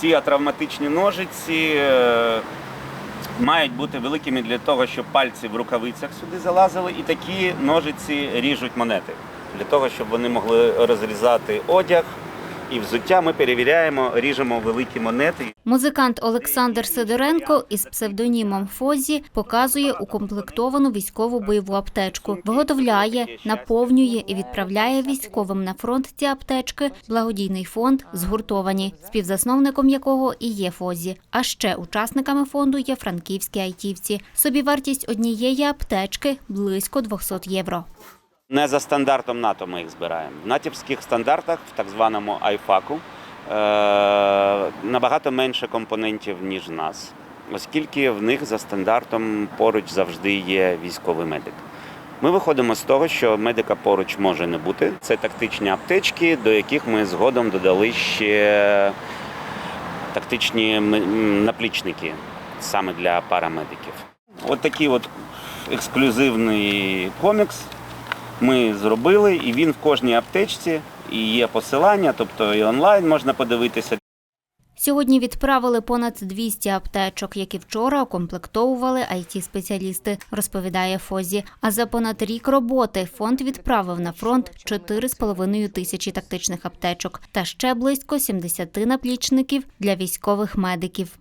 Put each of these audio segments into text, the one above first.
ці травматичні ножиці е, мають бути великими для того, щоб пальці в рукавицях сюди залазили, і такі ножиці ріжуть монети. Для того, щоб вони могли розрізати одяг і взуття, ми перевіряємо, ріжемо великі монети. Музикант Олександр Сидоренко із псевдонімом Фозі показує укомплектовану військову бойову аптечку, виготовляє, наповнює і відправляє військовим на фронт ці аптечки благодійний фонд згуртовані, співзасновником якого і є Фозі. А ще учасниками фонду є франківські айтівці. Собівартість однієї аптечки близько 200 євро. Не за стандартом НАТО ми їх збираємо. В натівських стандартах, в так званому айфаку, е, набагато менше компонентів, ніж в нас, оскільки в них за стандартом поруч завжди є військовий медик. Ми виходимо з того, що медика поруч може не бути. Це тактичні аптечки, до яких ми згодом додали ще тактичні наплічники саме для парамедиків. От такий от ексклюзивний комікс ми зробили, і він в кожній аптечці, і є посилання, тобто і онлайн можна подивитися. Сьогодні відправили понад 200 аптечок, які вчора укомплектовували it спеціалісти розповідає Фозі. А за понад рік роботи фонд відправив на фронт 4,5 тисячі тактичних аптечок та ще близько 70 наплічників для військових медиків.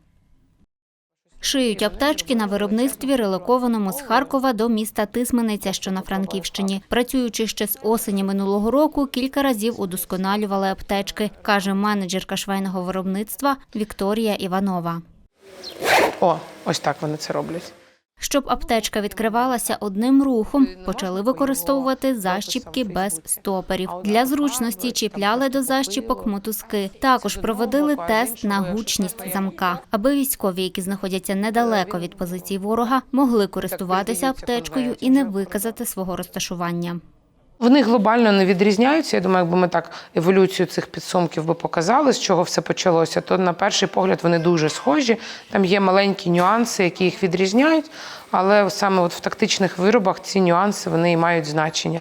Шиють аптечки на виробництві, релокованому з Харкова до міста Тисмениця, що на Франківщині. Працюючи ще з осені минулого року, кілька разів удосконалювали аптечки, каже менеджерка швейного виробництва Вікторія Іванова. О, ось так вони це роблять. Щоб аптечка відкривалася одним рухом, почали використовувати защіпки без стоперів. Для зручності чіпляли до защіпок мотузки. Також проводили тест на гучність замка, аби військові, які знаходяться недалеко від позицій ворога, могли користуватися аптечкою і не виказати свого розташування. Вони глобально не відрізняються. Я думаю, якби ми так еволюцію цих підсумків би показали, з чого все почалося, то на перший погляд вони дуже схожі. Там є маленькі нюанси, які їх відрізняють, але саме от в тактичних виробах ці нюанси вони і мають значення.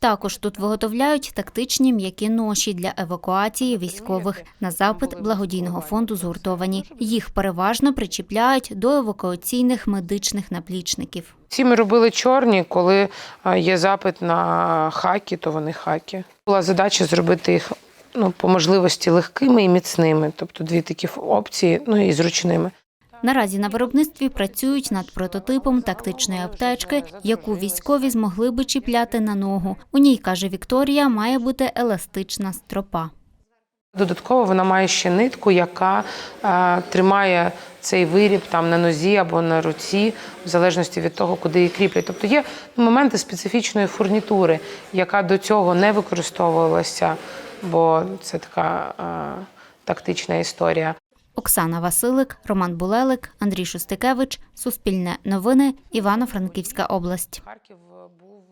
Також тут виготовляють тактичні м'які ноші для евакуації військових на запит благодійного фонду згуртовані. Їх переважно причіпляють до евакуаційних медичних наплічників. Ці ми робили чорні, коли е, є запит на хаки, то вони хаки. Була задача зробити їх ну, по можливості легкими і міцними, тобто дві такі опції, ну і зручними. Наразі на виробництві працюють над прототипом тактичної аптечки, яку військові змогли би чіпляти на ногу. У ній каже Вікторія, має бути еластична стропа. Додатково вона має ще нитку, яка е, тримає цей виріб там на нозі або на руці, в залежності від того, куди її кріплять. Тобто є моменти специфічної фурнітури, яка до цього не використовувалася, бо це така е, тактична історія. Оксана Василик, Роман Булелик, Андрій Шустикевич, Суспільне новини, Івано-Франківська область. Харків був